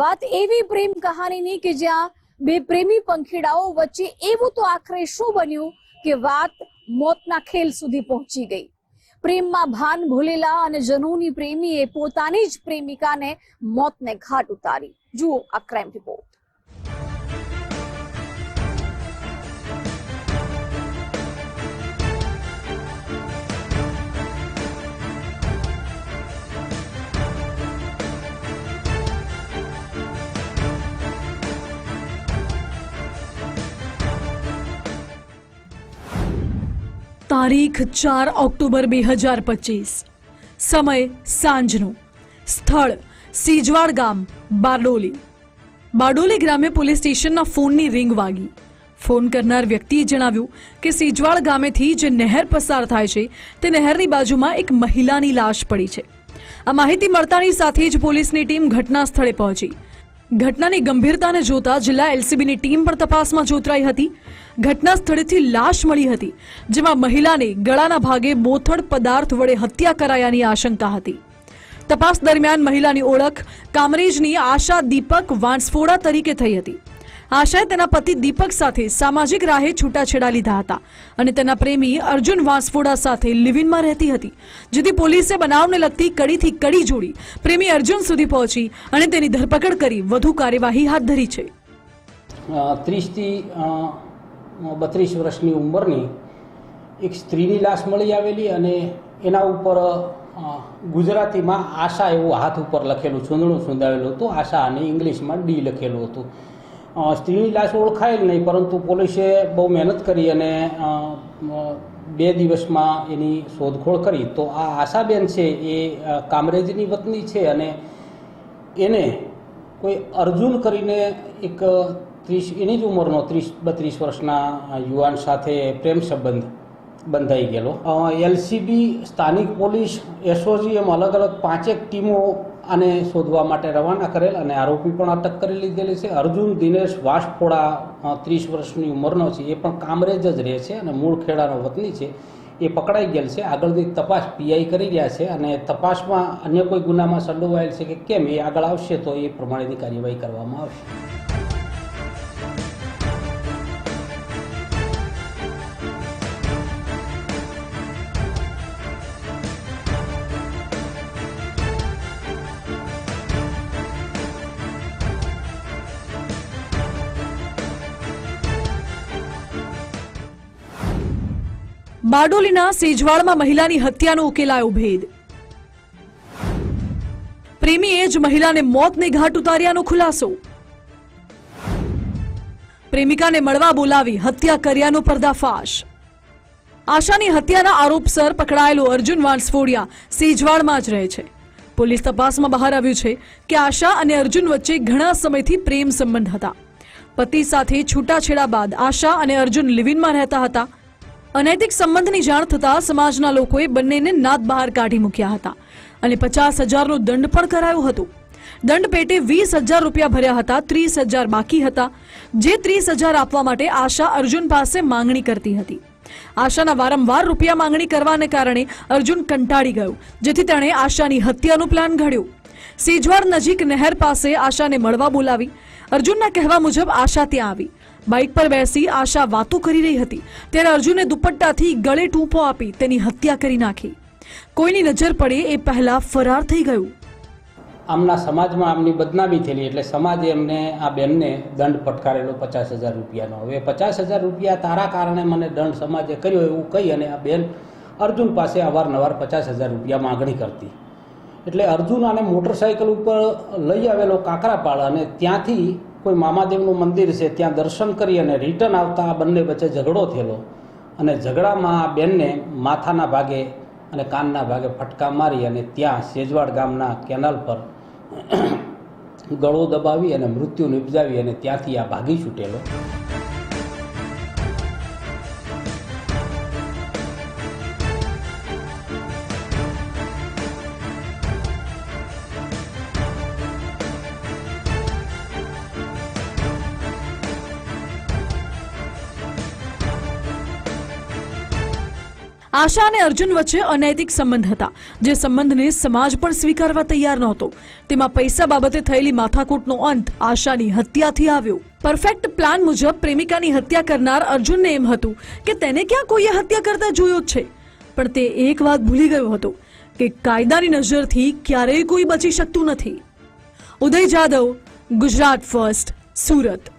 વાત એવી પ્રેમ કહાનીની કે જ્યાં બે પ્રેમી પંખીડાઓ વચ્ચે એવું તો આખરે શું બન્યું કે વાત મોતના ખેલ સુધી પહોંચી ગઈ. પ્રેમમાં ભાન ભૂલેલા અને જનૂની પ્રેમીએ પોતાની જ પ્રેમિકાને મોતને ઘાટ ઉતારી. જુઓ આ ક્રાઇમ રિપોર્ટ તારીખ ચાર ઓક્ટોબર બે હજાર પચીસ. સમય સાંજનો. સ્થળ સીજવાડ ગામ, બારડોલી. બારડોલી ગ્રામે પોલીસ સ્ટેશનના ફોનની રિંગ વાગી. ફોન કરનાર વ્યક્તિએ જણાવ્યું કે સીજવાડ ગામેથી જે નહેર પસાર થાય છે, તે નહેરની બાજુમાં એક મહિલાની લાશ પડી છે. આ માહિતી મળતાની સાથે જ પોલીસની ટીમ ઘટના સ્થળે પહોંચી. ઘટનાની ગંભીરતાને જોતા જિલ્લા એલસીબીની ટીમ પણ તપાસમાં જોતરાઈ હતી. ઘટના સ્થળેથી લાશ મળી હતી, જેમાં મહિલાને ગળાના ભાગે બોથડ પદાર્થ વડે હત્યા કરાયાની આશંકા હતી. તપાસ દરમિયાન મહિલાની ઓળખ કામરેજની આશા દીપક વાંસફોડા તરીકે થઈ હતી. આશાએ તેના પતિ દીપક સાથે સામાજિક રાહે છૂટાછેડા લીધા હતા અને તેના પ્રેમી અર્જુન વાંસફોડા સાથે લિવિનમાં રહેતી હતી, જેથી પોલીસે બનાવને લગતી કડીથી કડી જોડી પ્રેમી અર્જુન સુધી પહોંચી અને તેની ધરપકડ કરી વધુ કાર્યવાહી હાથ ધરી છે. ત્રીસથી બત્રીસ વર્ષની ઉંમરની એક સ્ત્રીની લાશ મળી આવેલી અને એના ઉપર ગુજરાતીમાં આશા એવું હાથ ઉપર લખેલું ચૂંદણું ચૂંદાવેલું હતું. આશા અને ઇંગ્લિશમાં ડી લખેલું હતું. સ્ત્રીની લાશ ઓળખાયેલ નહીં, પરંતુ પોલીસે બહુ મહેનત કરી અને બે દિવસમાં એની શોધખોળ કરી. તો આ આશાબેન છે એ કામરેજની વતની છે અને એને કોઈ અર્જુન કરીને એક ત્રીસ, એની જ ઉંમરનો ત્રીસ, બત્રીસ વર્ષના યુવાન સાથે પ્રેમ સંબંધ બંધાઈ ગયેલો. એલસીબી, સ્થાનિક પોલીસ, એસઓજી એમ અલગ અલગ પાંચેક ટીમો આને શોધવા માટે રવાના કરેલ અને આરોપી પણ અટક કરી લીધેલી છે. અર્જુન, દિનેશ વાસફોડા ત્રીસ વર્ષની ઉંમરનો છે. એ પણ કામરેજ જ રહે છે અને મૂળ ખેડાનો વતની છે. એ પકડાઈ ગયેલ છે. આગળની તપાસ પીઆઈ કરી રહ્યા છે અને તપાસમાં અન્ય કોઈ ગુનામાં સંડોવાયેલ છે કે કેમ એ આગળ આવશે તો એ પ્રમાણેની કાર્યવાહી કરવામાં આવશે. બારડોલીના સેજવાળમાં મહિલાની હત્યાનો ઉકેલાયો ભેદ. પ્રેમીએ જ મહિલાને મોતને ઘાટ ઉતાર્યાનો ખુલાસો. પ્રેમિકાને મળવા બોલાવી હત્યા કર્યાનો પર્દાફાશ. આશાની હત્યાના આરોપસર પકડાયેલો અર્જુન વાંસફોડિયા સેજવાળમાં જ રહે છે. પોલીસ તપાસમાં બહાર આવ્યું છે કે આશા અને અર્જુન વચ્ચે ઘણા સમયથી પ્રેમ સંબંધ હતા. પતિ સાથે છૂટાછેડા બાદ આશા અને અર્જુન લિવિનમાં રહેતા હતા. અનૈતિક સંબંધની જાણ થતાં સમાજના લોકોએ બંનેને નાદ બહાર કાઢી મૂક્યા હતા અને પચાસ હજારનો દંડ પણ કરાયો હતો. દંડ પેટે વીસ હજાર રૂપિયા ભર્યા હતા, ત્રીસ હજાર બાકી હતા, જે ત્રીસ હજાર આપવા માટે આશા અર્જુન પાસે માંગણી કરતી હતી. આશાના વારંવાર રૂપિયા માંગણી કરવાને કારણે અર્જુન કંટાળી ગયો, જેથી તેણે આશાની હત્યાનો પ્લાન ઘડ્યો. સેજવાર નજીક નહેર પાસે આશાને મળવા બોલાવી. અર્જુનના કહેવા મુજબ આશા ત્યાં આવી. બાઇક પર બેસી આશા વાતો કરી રહી હતી. ત્યારે અર્જુને દુપટ્ટાથી ગળે ટૂંપો આપી તેની હત્યા કરી નાખી. કોઈની નજર પડે એ પહેલા ફરાર થઈ ગયું. આમના સમાજમાં આમની બદનામી થયેલી એટલે સમાજે એમને, આ બેનને દંડ ફટકારેલો પચાસ હજાર રૂપિયાનો. હવે પચાસ હજાર રૂપિયા તારા કારણે મને દંડ સમાજે કર્યો એવું કહી અને આ બેન અર્જુન પાસે અવારનવાર પચાસ હજાર રૂપિયા માગણી કરતી. એટલે અર્જુન આને મોટરસાઇકલ ઉપર લઈ આવેલો કાકરાપાળ અને ત્યાંથી કોઈ મામાદેવનું મંદિર છે, ત્યાં દર્શન કરી અને રિટર્ન આવતા આ બંને વચ્ચે ઝઘડો થયેલો. અને ઝઘડામાં આ બેનને માથાના ભાગે અને કાનના ભાગે ફટકા મારી અને ત્યાં સેજવાડ ગામના કેનાલ પર ગળો દબાવી અને મૃત્યુ નિપજાવી અને ત્યાંથી આ ભાગી છૂટેલો. આશા અને અર્જુન વચ્ચે અનૈતિક સંબંધ હતા, જે સંબંધને સમાજ પણ સ્વીકારવા તૈયાર નહોતો. તેમાં પૈસા બાબતે થયેલી માથાકૂટનો અંત આશાની હત્યાથી આવ્યો. પરફેક્ટ પ્લાન મુજબ પ્રેમિકાની હત્યા કરનાર અર્જુનને એમ હતું કે તેને ક્યાં કોઈએ હત્યા કરતા જોયો જ છે. પણ તે એક વાત ભૂલી ગયો હતો કે કાયદાની નજરથી ક્યારેય કોઈ બચી શકતું નથી. ઉદય જાદવ, ગુજરાત ફર્સ્ટ સુરત.